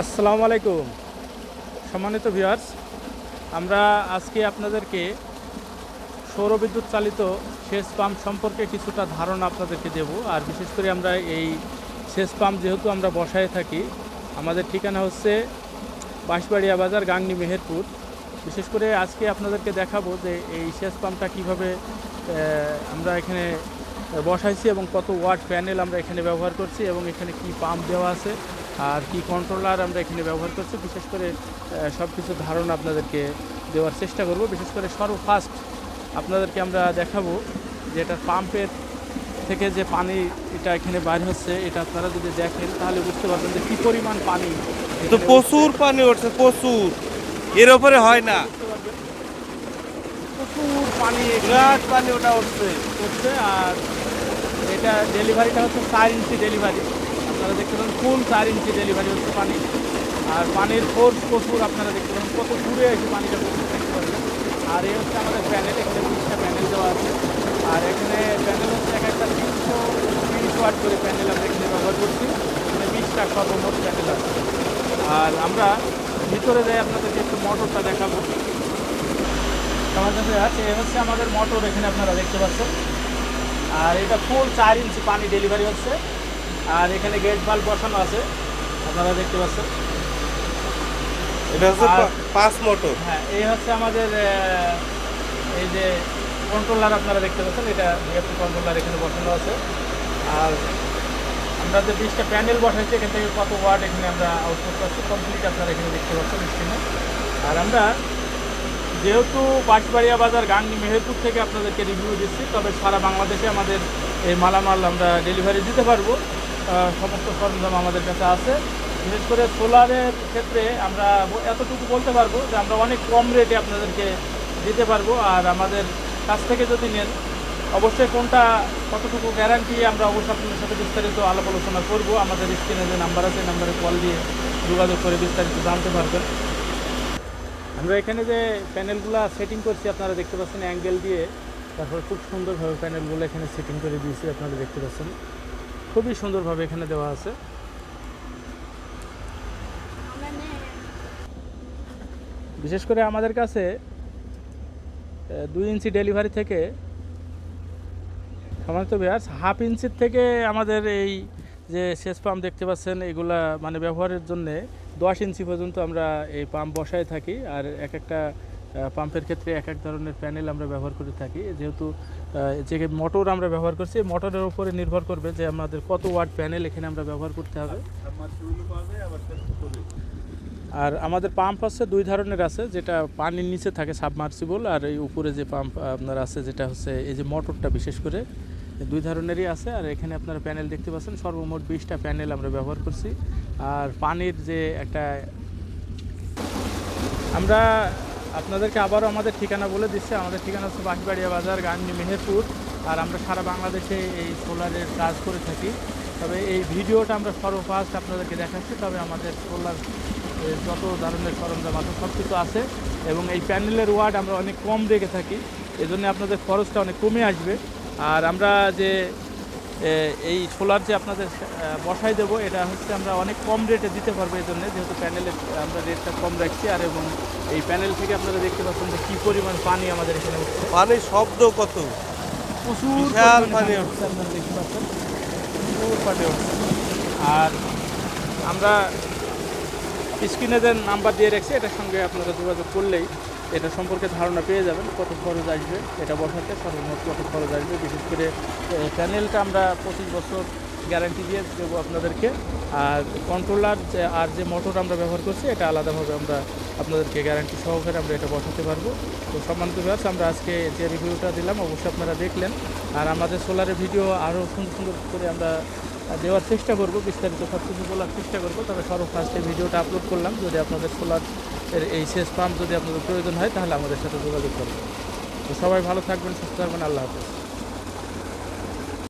আসসালামু আলাইকুম সম্মানিত ভিউয়ার্স আমরা আজকে আপনাদেরকে সৌরবিদ্যুৎ চালিত সেচ পাম্প সম্পর্কে কিছুটা ধারণা আপনাদেরকে দেব। আর বিশেষ করে আমরা এই সেচ পাম্প যেহেতু আমরা বসায় থাকি, আমাদের ঠিকানা হচ্ছে বাঁশবাড়িয়া বাজার, গাংনি মেহেরপুর। বিশেষ করে আজকে আপনাদেরকে দেখাবো যে এই সেচ পাম্পটা কীভাবে আমরা এখানে বসাইছি এবং কত ওয়াট প্যানেল আমরা এখানে ব্যবহার করছি এবং এখানে কি পাম্প দেওয়া আছে আর কি কন্ট্রোলার আমরা এখানে ব্যবহার করছি। বিশেষ করে সব কিছু ধারণা আপনাদেরকে দেওয়ার চেষ্টা করব। বিশেষ করে সর্বফার্স্ট আপনাদেরকে আমরা দেখাবো যে এটা পাম্পের থেকে যে পানি এটা এখানে বাইর হচ্ছে এটা আপনারা যদি দেখেন তাহলে বুঝতে পারবেন যে কী পরিমাণ পানি তো প্রচুর পানি উঠছে প্রচুর। এর ওপরে হয় না। প্রচুর পানি বিরাট পানি ওটা উঠছে। করছে আর এটা ডেলিভারিটা হচ্ছে চার ইঞ্চি ডেলিভারি। আপনারা দেখতে পাবেন ফুল চার ইঞ্চি ডেলিভারি হচ্ছে পানি। আর পানির ফোর্স প্রচুর, আপনারা দেখতে পাবেন কত দূরে এসে পানিটা প্রচুর দেখতে পারবেন। আর এই হচ্ছে আমাদের প্যানেল, এখানে বিশটা প্যানেল দেওয়া আছে। আর এখানে প্যানেল হচ্ছে এক একটা তিনশো তিরিশ ওয়াট করে প্যানেল আমরা এখানে ব্যবহার করছি। মানে বিশটা সর্বমোট প্যানেল আছে। আর আমরা ভিতরে যাই, আপনাদেরকে একটু মোটরটা দেখাবো। আমার কাছে আছে হচ্ছে আমাদের মোটর, এখানে আপনারা দেখতে পাচ্ছেন। আর এটা ফুল চার ইঞ্চি পানি ডেলিভারি হচ্ছে। আর এখানে গেট বাল্ব বসানো আছে। আপনারা দেখতে পাচ্ছেন। এটা হচ্ছে পাঁচ মোটর হ্যাঁ এই হচ্ছে আমাদের এই যে কন্ট্রোলার আপনারা দেখতে পাচ্ছেন এটা কন্ট্রোলার এখানে বসানো আছে। আর আমরা যে বিশটা প্যানেল বসাইছি এখান থেকে কত ওয়ার্ড এখানে আমরা আউটপুট কমপ্লিট আপনারা এখানে দেখতে পাচ্ছেন স্ক্রিনে আর আমরা যেহেতু বাঁশবাড়িয়া বাজার গাংনি মেহেরপুর থেকে আপনাদেরকে রিভিউ দিচ্ছি, তবে সারা বাংলাদেশে আমাদের এই মালামাল আমরা ডেলিভারি দিতে পারব। সমস্ত সরঞ্জাম আমাদের কাছে আছে। বিশেষ করে সোলারের ক্ষেত্রে আমরা এতটুকু বলতে পারব যে আমরা অনেক কম রেটে আপনাদেরকে দিতে পারব। আর আমাদের কাছ থেকে যদি নেন, অবশ্যই কোনটা, কতটুকু গ্যারান্টি আমরা অবশ্যই আপনাদের সাথে বিস্তারিত আলাপ আলোচনা করব। আমাদের স্ক্রিনে যে নাম্বার আছে নাম্বারে কল দিয়ে যোগাযোগ করে বিস্তারিত জানতে পারবেন। আমরা এখানে যে প্যানেলগুলো সেটিং করছি, আপনারা দেখতে পাচ্ছেন অ্যাঙ্গেল দিয়ে। তারপর খুব সুন্দরভাবে প্যানেলগুলো এখানে সেটিং করে দিয়েছি, আপনারা দেখতে পাচ্ছেন। খুবই সুন্দরভাবে এখানে দেওয়া আছে। বিশেষ করে আমাদের কাছে দুই ইঞ্চি ডেলিভারি থেকে সাধারণত বিয়ার্স হাফ ইঞ্চির থেকে আমাদের এই যে সেচ পাম্প দেখতে পাচ্ছেন, এগুলা মানে ব্যবহারের জন্য দশ ইঞ্চি পর্যন্ত আমরা এই পাম্প বসায় থাকি, আর এক একটা পাম্পের ক্ষেত্রে এক এক ধরনের প্যানেল আমরা ব্যবহার করে থাকি। যেহেতু যে মোটর আমরা ব্যবহার করছি মোটরের উপরে নির্ভর করবে যে আমাদের কত ওয়াট প্যানেল এখানে আমরা ব্যবহার করতে হবে। আর আমাদের পাম্প হচ্ছে দুই ধরনের আছে, যেটা পানির নিচে থাকে সাবমার্সিবল, আর এই উপরে যে পাম্প আপনার আছে, যেটা হচ্ছে এই যে মোটরটা বিশেষ করে। দুই ধরনেরই আছে। আর এখানে আপনারা প্যানেল দেখতে পাচ্ছেন, সর্বমোট বিশটা প্যানেল আমরা ব্যবহার করছি। আর পানির যে একটা আমরা আপনাদেরকে আবারও আমাদের ঠিকানা বলে দিচ্ছি। আমাদের ঠিকানা হচ্ছে বাঁশবাড়িয়া বাজার গান্ধী মেহেরপুর। আর আমরা সারা বাংলাদেশে এই সোলারের কাজ করে থাকি। তবে এই ভিডিওটা আমরা সর্বফার্স্ট আপনাদেরকে দেখাচ্ছি। তবে আমাদের সোলার যত ধরনের সরঞ্জাম আছে, সব কিছু আছে। এবং এই প্যানেলের ওয়ার্ড আমরা অনেক কম রেখে থাকি। এজন্য আপনাদের খরচটা অনেক কমে আসবে। আর আমরা যে এই সোলার যে আপনাদের বসাই দেবো এটা হচ্ছে আমরা অনেক কম রেটে দিতে পারব এই জন্য যেহেতু প্যানেলের আমরা রেটটা কম রাখছি আর এবং এই প্যানেল থেকে আপনারা দেখতে পাচ্ছেন যে কী পরিমাণ পানি আমাদের এখানে উঠছে পানির শব্দ কত? প্রচুর পানি উঠছে আপনারা দেখতে পাচ্ছেন। প্রচুর পানি উঠছে আর আমরা স্ক্রিনে যে নাম্বার দিয়ে রাখছি এটার সঙ্গে আপনারা যোগাযোগ করলেই এটা সম্পর্কে ধারণা পেয়ে যাবেন কত খরচ আসবে, এটা বসাতে সর্বমোট কত খরচ আসবে। বিশেষ করে প্যানেলটা আমরা পঁচিশ বছর গ্যারান্টি দিয়ে দেবো আপনাদেরকে। আর কন্ট্রোলার আর যে মোটর আমরা ব্যবহার করছি, এটা আলাদাভাবে আমরা আপনাদেরকে গ্যারান্টি সহকারে আমরা এটা বসাতে পারব। তো সম্মানিত ব্যাস আমরা আজকে যে রিভিউটা দিলাম, অবশ্যই আপনারা দেখলেন। আর আমাদের সোলারের ভিডিও আরও সুন্দর সুন্দর করে আমরা দেওয়ার চেষ্টা করব, বিস্তারিত সব কিছু বলার চেষ্টা করব। তবে সর্বফার্স্টে ভিডিওটা আপলোড করলাম। যদি আপনাদের সোলার এর এই শেষ পাম্প যদি আপনাদের প্রয়োজন হয়, তাহলে আমাদের সাথে যোগাযোগ করবেন তো সবাই ভালো থাকবেন, সুস্থ থাকবেন। আল্লাহ হাফেজ।